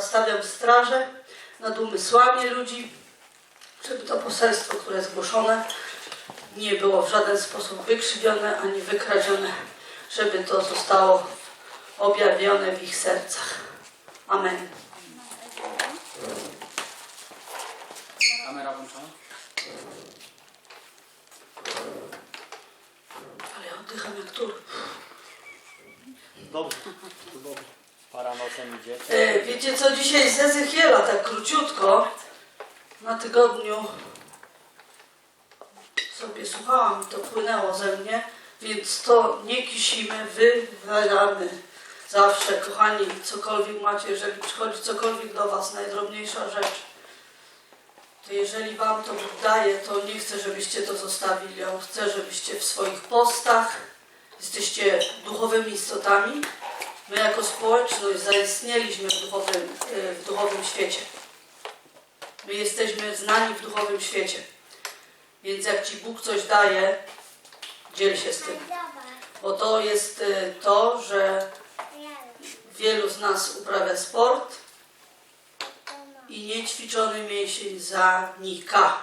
Stawiam strażę nad umysłami ludzi, żeby to poselstwo, które jest głoszone, nie było w żaden sposób wykrzywione ani wykradzione, żeby to zostało objawione w ich sercach. Amen. Kamera włączona? Ale ja oddycham jak tur. Dobrze, to dobrze. Idzie. E, wiecie co, dzisiaj z Ezechiela, tak króciutko, na tygodniu sobie słuchałam, to płynęło ze mnie, więc to nie kisimy, wywalamy. Zawsze, kochani, cokolwiek macie, jeżeli przychodzi cokolwiek do Was, najdrobniejsza rzecz, to jeżeli Wam to Bóg daje, to nie chcę, żebyście to zostawili. On chce, żebyście w swoich postach, jesteście duchowymi istotami, My jako społeczność zaistnieliśmy w duchowym, w duchowym świecie. My jesteśmy znani w duchowym świecie. Więc jak Ci Bóg coś daje, dziel się z tym. Bo to jest y, to, że wielu z nas uprawia sport i niećwiczony mięsień zanika.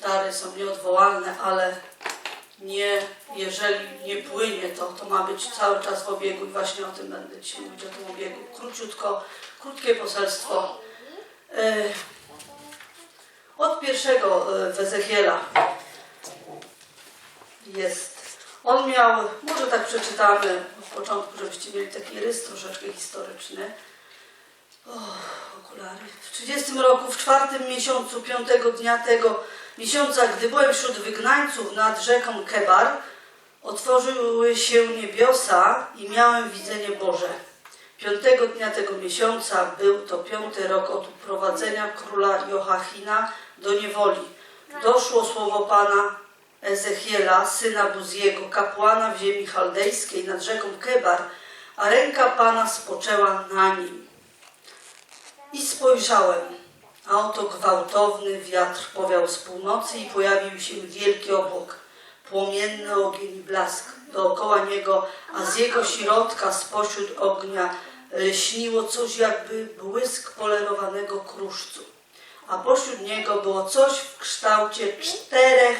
Dary są nieodwołalne, ale nie, jeżeli nie płynie, to, to ma być cały czas w obiegu i właśnie o tym będę dzisiaj mówić, o tym obiegu. Króciutko, krótkie poselstwo. E, od pierwszego e, w Ezechiela jest. On miał, może tak przeczytamy w początku, żebyście mieli taki rys troszeczkę historyczny. O, okulary. W 30 roku, w czwartym miesiącu, piątego dnia tego miesiąca, gdy byłem wśród wygnańców nad rzeką Kebar, otworzyły się niebiosa i miałem widzenie Boże. Piątego dnia tego miesiąca był to piąty rok od uprowadzenia króla Joachina do niewoli. Doszło słowo Pana Ezechiela, syna Buziego, kapłana w ziemi chaldejskiej nad rzeką Kebar, a ręka Pana spoczęła na nim. I spojrzałem, a oto gwałtowny wiatr powiał z północy i pojawił się wielki obłok, płomienny ogień i blask dookoła niego, a z jego środka spośród ognia lśniło coś jakby błysk polerowanego kruszcu. A pośród niego było coś w kształcie czterech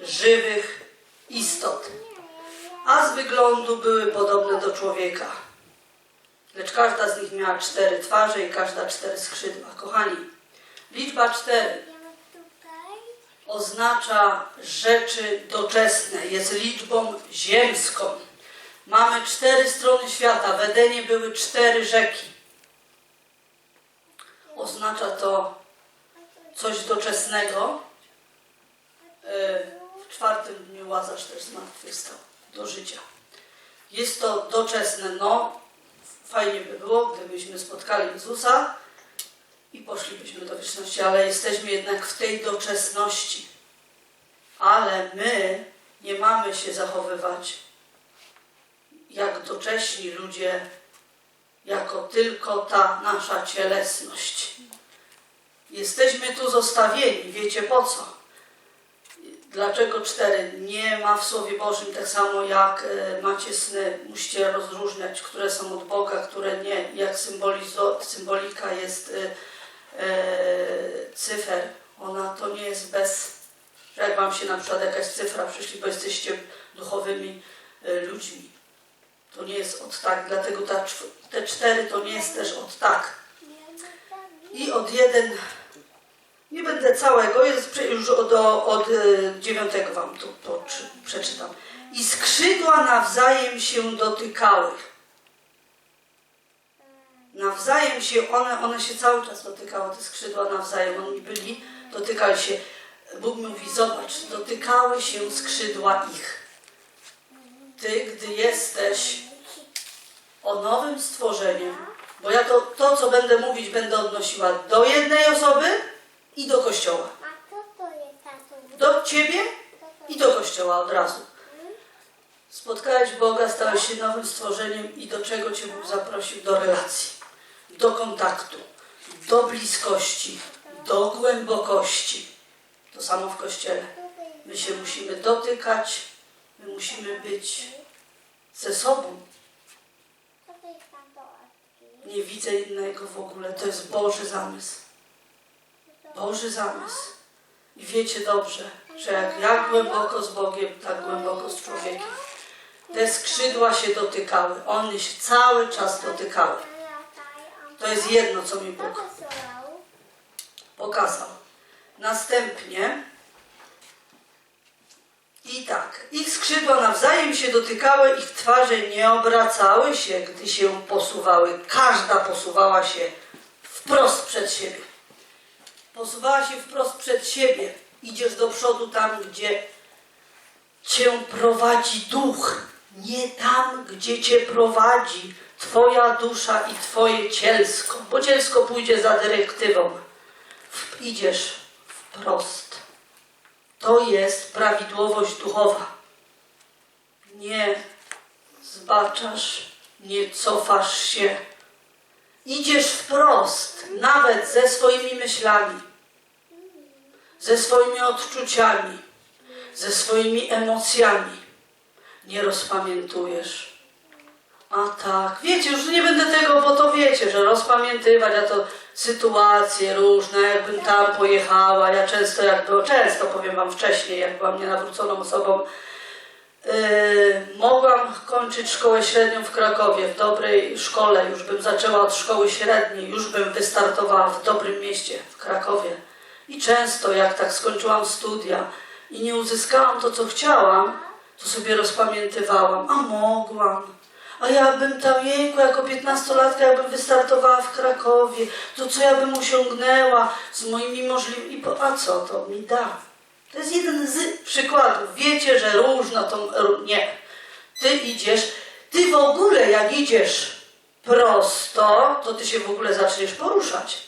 żywych istot, a z wyglądu były podobne do człowieka. Lecz każda z nich miała cztery twarze i każda cztery skrzydła. Kochani, liczba cztery oznacza rzeczy doczesne, jest liczbą ziemską. Mamy cztery strony świata. W Edenie były cztery rzeki. Oznacza to coś doczesnego. Yy, W czwartym dniu Łazarz też zmartwychwstał do życia. Jest to doczesne. No, fajnie by było, gdybyśmy spotkali Jezusa i poszlibyśmy do wieczności, ale jesteśmy jednak w tej doczesności. Ale my nie mamy się zachowywać jak docześni ludzie, jako tylko ta nasza cielesność. Jesteśmy tu zostawieni, wiecie po co? Dlaczego cztery? Nie ma w Słowie Bożym tak samo jak e, macie sny, musicie rozróżniać, które są od Boga, które nie. Jak symbolika jest e, cyfer, ona to nie jest bez, że jak wam się na przykład jakaś cyfra przyszli, bo jesteście duchowymi e, ludźmi. To nie jest od tak, dlatego ta, te cztery to nie jest też od tak. I od jeden, nie będę całego, jest już od, od e, dziewiątego wam to przy- przeczytam. I skrzydła nawzajem się dotykały. Nawzajem się one, one się cały czas dotykały, te skrzydła nawzajem, oni byli, dotykali się. Bóg mówi, zobacz, dotykały się skrzydła ich. Ty, gdy jesteś o nowym stworzeniem, bo ja to, to, co będę mówić, będę odnosiła do jednej osoby i do Kościoła. Do Ciebie i do Kościoła od razu. Spotkałeś Boga, stałeś się nowym stworzeniem i do czego Cię Bóg zaprosił? Do relacji, do kontaktu, do bliskości, do głębokości. To samo w Kościele. My się musimy dotykać, my musimy być ze sobą. Nie widzę innego w ogóle. To jest Boży zamysł. Boży zamysł. I wiecie dobrze, że jak ja głęboko z Bogiem, tak głęboko z człowiekiem. Te skrzydła się dotykały. One się cały czas dotykały. To jest jedno, co mi Bóg pokazał. Następnie i tak, ich skrzydła nawzajem się dotykały, ich twarze nie obracały się, gdy się posuwały. Każda posuwała się wprost przed siebie. Posuwała się wprost przed siebie. Idziesz do przodu tam, gdzie cię prowadzi duch, nie tam, gdzie cię prowadzi twoja dusza i twoje cielsko, bo cielsko pójdzie za dyrektywą. Idziesz wprost. To jest prawidłowość duchowa. Nie zbaczasz, nie cofasz się. Idziesz wprost, nawet ze swoimi myślami, ze swoimi odczuciami, ze swoimi emocjami. Nie rozpamiętujesz. A tak, wiecie, już nie będę tego, bo to wiecie, że rozpamiętywać, a to sytuacje różne, jakbym tam pojechała, ja często jak było, często powiem wam wcześniej, jak byłam nienawróconą osobą, yy, mogłam kończyć szkołę średnią w Krakowie, w dobrej szkole, już bym zaczęła od szkoły średniej, już bym wystartowała w dobrym mieście, w Krakowie. I często, jak tak skończyłam studia i nie uzyskałam to, co chciałam, to sobie rozpamiętywałam, a mogłam. A ja bym tam, jejku, jako piętnastolatka, jakbym wystartowała w Krakowie, to co ja bym osiągnęła z moimi możliwościami, a co to mi da? To jest jeden z przykładów. Wiecie, że różno to, nie. Ty idziesz, ty w ogóle jak idziesz prosto, to ty się w ogóle zaczniesz poruszać.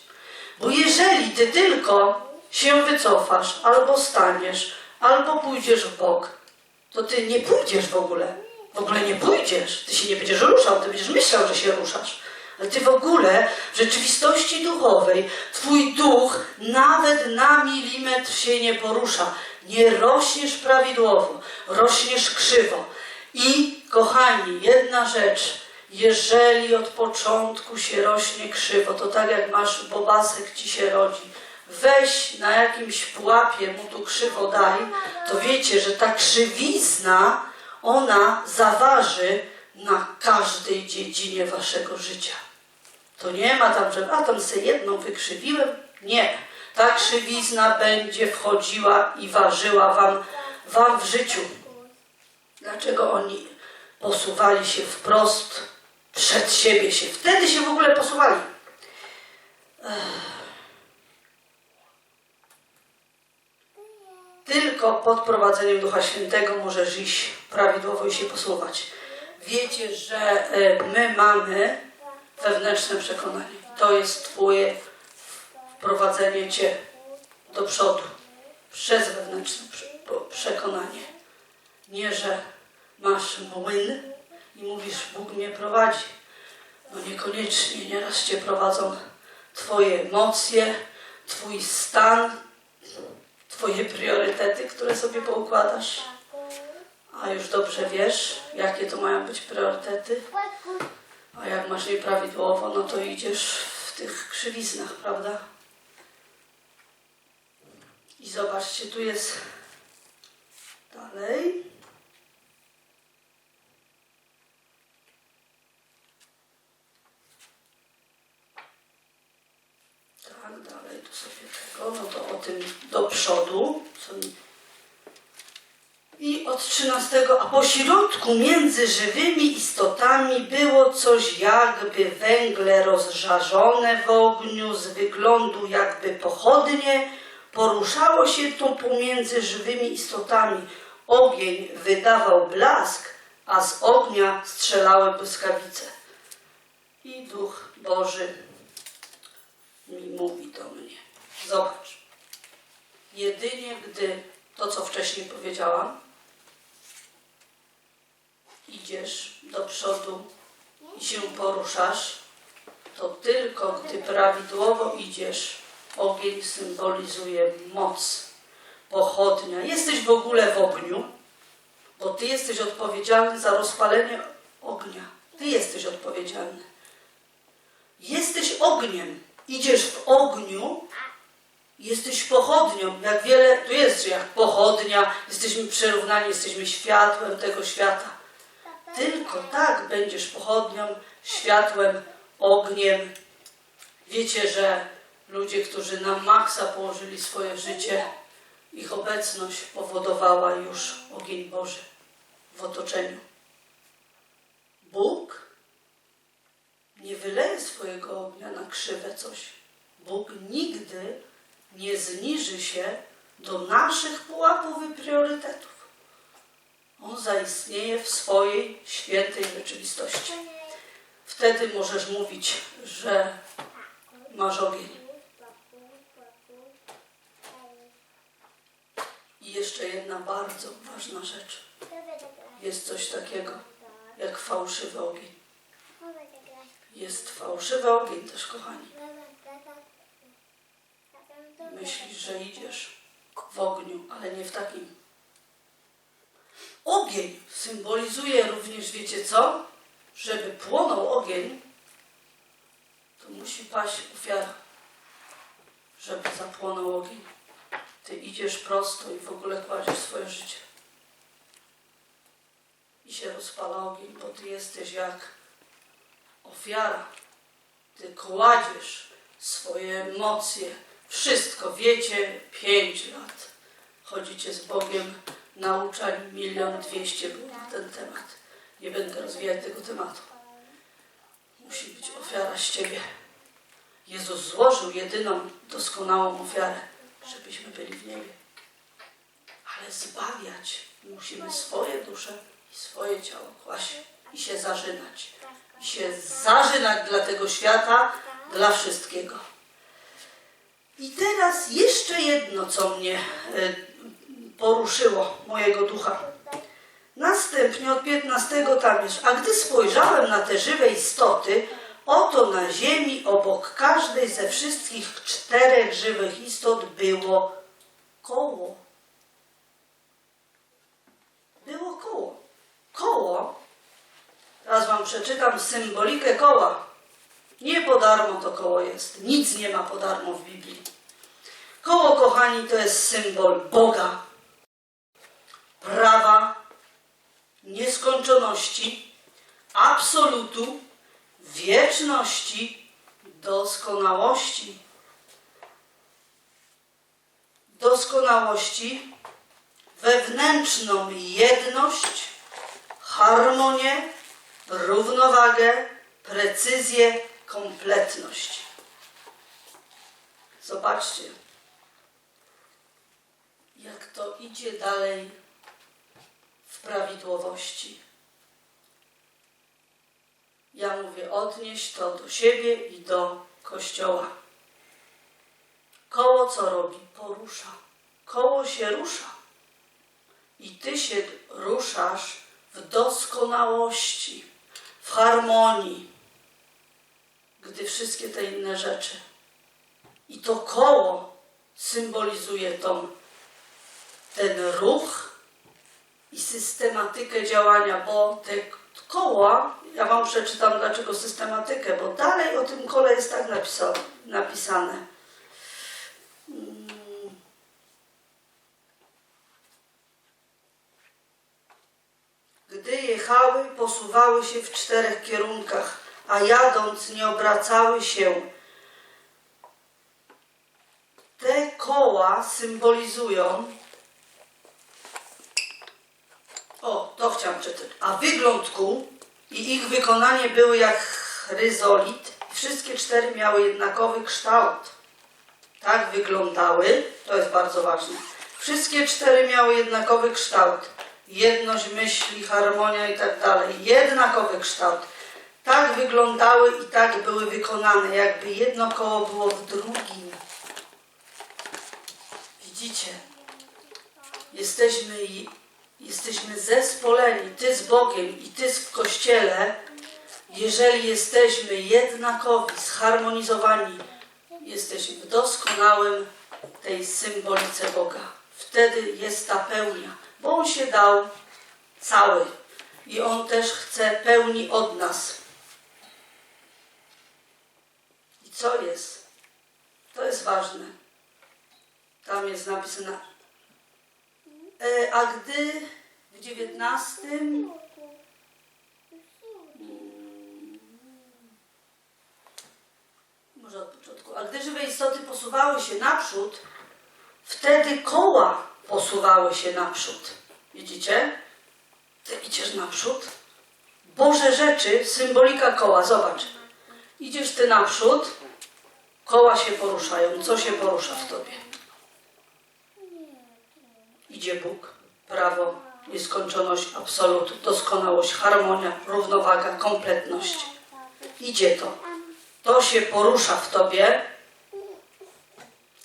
Bo jeżeli ty tylko się wycofasz, albo staniesz, albo pójdziesz w bok, to ty nie pójdziesz w ogóle. W ogóle nie pójdziesz. Ty się nie będziesz ruszał, ty będziesz myślał, że się ruszasz. Ale ty w ogóle w rzeczywistości duchowej, twój duch nawet na milimetr się nie porusza. Nie rośniesz prawidłowo, rośniesz krzywo. I kochani, jedna rzecz, jeżeli od początku się rośnie krzywo, to tak jak masz bobasek ci się rodzi, weź na jakimś pułapie mu tu krzywo daj, to wiecie, że ta krzywizna, ona zaważy na każdej dziedzinie waszego życia. To nie ma tam, że a tam sobie jedną wykrzywiłem. Nie. Ta krzywizna będzie wchodziła i ważyła wam, wam w życiu. Dlaczego oni posuwali się wprost przed siebie się? Wtedy się w ogóle posuwali. Tylko pod prowadzeniem Ducha Świętego możesz iść prawidłowo i się posuwać. Wiecie, że e, my mamy wewnętrzne przekonanie. To jest Twoje wprowadzenie Cię do przodu przez wewnętrzne przekonanie. Nie, że masz młyn i mówisz, Bóg mnie prowadzi. No niekoniecznie, nieraz Cię prowadzą Twoje emocje, Twój stan, Twoje priorytety, które sobie poukładasz. A już dobrze wiesz, jakie to mają być priorytety. A jak masz nieprawidłowo, no to idziesz w tych krzywiznach, prawda? I zobaczcie, tu jest dalej. Tak, dalej tu sobie tego, no to o tym do przodu. I od 13, a po środku między żywymi istotami było coś jakby węgle rozżarzone w ogniu, z wyglądu jakby pochodnie. Poruszało się to pomiędzy żywymi istotami. Ogień wydawał blask, a z ognia strzelały błyskawice. I Duch Boży mi mówi do mnie. Zobacz. Jedynie gdy to, co wcześniej powiedziałam, idziesz do przodu i się poruszasz, to tylko gdy prawidłowo idziesz, ogień symbolizuje moc, pochodnia. Jesteś w ogóle w ogniu, bo ty jesteś odpowiedzialny za rozpalenie ognia. Ty jesteś odpowiedzialny. Jesteś ogniem. Idziesz w ogniu, jesteś pochodnią. Jak wiele, tu jest, że jak pochodnia, jesteśmy przyrównani, jesteśmy światłem tego świata. Tylko tak będziesz pochodnią, światłem, ogniem. Wiecie, że ludzie, którzy na maksa położyli swoje życie, ich obecność powodowała już ogień Boży w otoczeniu. Bóg nie wyleje swojego ognia na krzywe coś. Bóg nigdy nie zniży się do naszych pułapów i priorytetów. On zaistnieje w swojej świętej rzeczywistości. Wtedy możesz mówić, że masz ogień. I jeszcze jedna bardzo ważna rzecz. Jest coś takiego jak fałszywy ogień. Jest fałszywy ogień też, kochani. Myślisz, że idziesz w ogniu, ale nie w takim. Ogień symbolizuje również, wiecie co? Żeby płonął ogień, to musi paść ofiara, żeby zapłonął ogień. Ty idziesz prosto i w ogóle kładziesz swoje życie. I się rozpala ogień, bo ty jesteś jak ofiara. Ty kładziesz swoje emocje, wszystko. Wiecie, pięć lat chodzicie z Bogiem, nauczań milion dwieście było na ten temat. Nie będę rozwijać tego tematu. Musi być ofiara z Ciebie. Jezus złożył jedyną doskonałą ofiarę, żebyśmy byli w niebie. Ale zbawiać musimy swoje dusze i swoje ciało kłaść i się zażynać. I się zażynać dla tego świata, dla wszystkiego. I teraz jeszcze jedno, co mnie e, poruszyło, mojego ducha. Następnie od 15 tam jest. A gdy spojrzałem na te żywe istoty, oto na ziemi obok każdej ze wszystkich czterech żywych istot było koło. Było koło. Koło, teraz wam przeczytam symbolikę koła. Nie po darmo to koło jest. Nic nie ma po darmo w Biblii. Koło, kochani, to jest symbol Boga, prawa, nieskończoności, absolutu, wieczności, doskonałości. Doskonałości, wewnętrzną jedność, harmonię, równowagę, precyzję, kompletność. Zobaczcie, jak to idzie dalej w prawidłowości. Ja mówię, odnieść to do siebie i do Kościoła. Koło co robi? Porusza. Koło się rusza. I ty się ruszasz w doskonałości, w harmonii, gdy wszystkie te inne rzeczy. I to koło symbolizuje tą, ten ruch i systematykę działania, bo te koła, ja Wam przeczytam dlaczego systematykę, bo dalej o tym kole jest tak napisa- napisane. Mm. Gdy jechały, posuwały się w czterech kierunkach, a jadąc nie obracały się. Te koła symbolizują. O, to chciałam przeczytać. A wygląd kół i ich wykonanie były jak chryzolit. Wszystkie cztery miały jednakowy kształt. Tak wyglądały, to jest bardzo ważne. Wszystkie cztery miały jednakowy kształt. Jedność myśli, harmonia i tak dalej. Jednakowy kształt. Tak wyglądały i tak były wykonane, jakby jedno koło było w drugim. Widzicie? Jesteśmy, jesteśmy zespoleni, Ty z Bogiem i Ty w Kościele, jeżeli jesteśmy jednakowi, zharmonizowani, jesteśmy w doskonałym tej symbolice Boga. Wtedy jest ta pełnia, bo On się dał cały i On też chce pełni od nas. Co jest? To jest ważne. Tam jest napisane. E, a gdy w dziewiętnastym może od początku. A gdy żywe istoty posuwały się naprzód, wtedy koła posuwały się naprzód. Widzicie? Ty idziesz naprzód. Boże rzeczy, symbolika koła. Zobacz. Idziesz ty naprzód, koła się poruszają. Co się porusza w tobie? Idzie Bóg, prawo, nieskończoność, absolut, doskonałość, harmonia, równowaga, kompletność. Idzie to. To się porusza w tobie.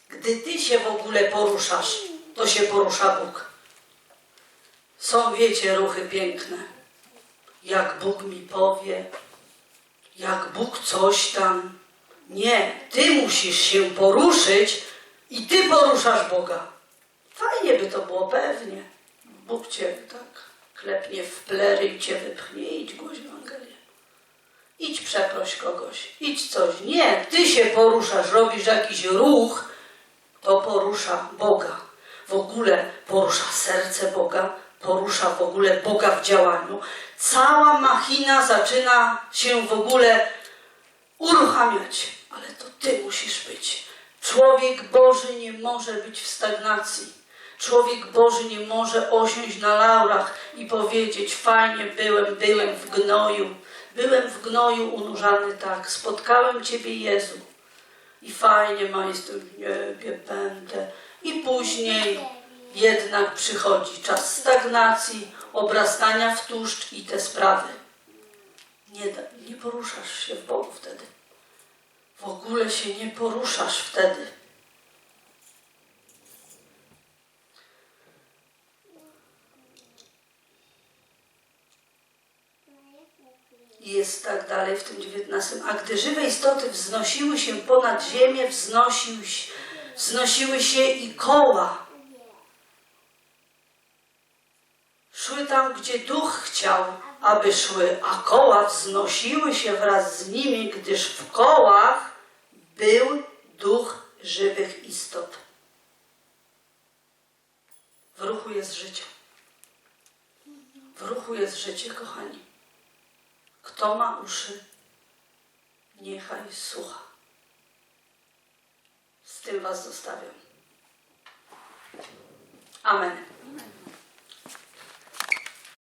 Gdy ty się w ogóle poruszasz, to się porusza Bóg. Są, wiecie, ruchy piękne. Jak Bóg mi powie, jak Bóg coś tam. Nie, ty musisz się poruszyć i ty poruszasz Boga. Fajnie by to było, pewnie. Bóg cię tak klepnie w plery i cię wypchnie. Idź głoś Ewangelię. Idź przeproś kogoś. Idź coś. Nie, ty się poruszasz, robisz jakiś ruch, to porusza Boga. W ogóle porusza serce Boga, porusza w ogóle Boga w działaniu. Cała machina zaczyna się w ogóle uruchamiać, ale to ty musisz być. Człowiek Boży nie może być w stagnacji. Człowiek Boży nie może osiąść na laurach i powiedzieć: Fajnie byłem, byłem w gnoju. Byłem w gnoju unurzany tak. Spotkałem Ciebie, Jezu. I fajnie, majstru, w niebie będę. I później jednak przychodzi czas stagnacji, obrastania w tłuszcz i te sprawy. Nie, nie poruszasz się w Bogu wtedy. W ogóle się nie poruszasz wtedy. Jest tak dalej w tym dziewiętnastym. A gdy żywe istoty wznosiły się ponad ziemię, wznosił, wznosiły się i koła. Szły tam, gdzie duch chciał, aby szły, a koła wznosiły się wraz z nimi, gdyż w kołach był duch żywych istot. W ruchu jest życie. W ruchu jest życie, kochani. Kto ma uszy, niechaj słucha. Z tym Was zostawiam. Amen.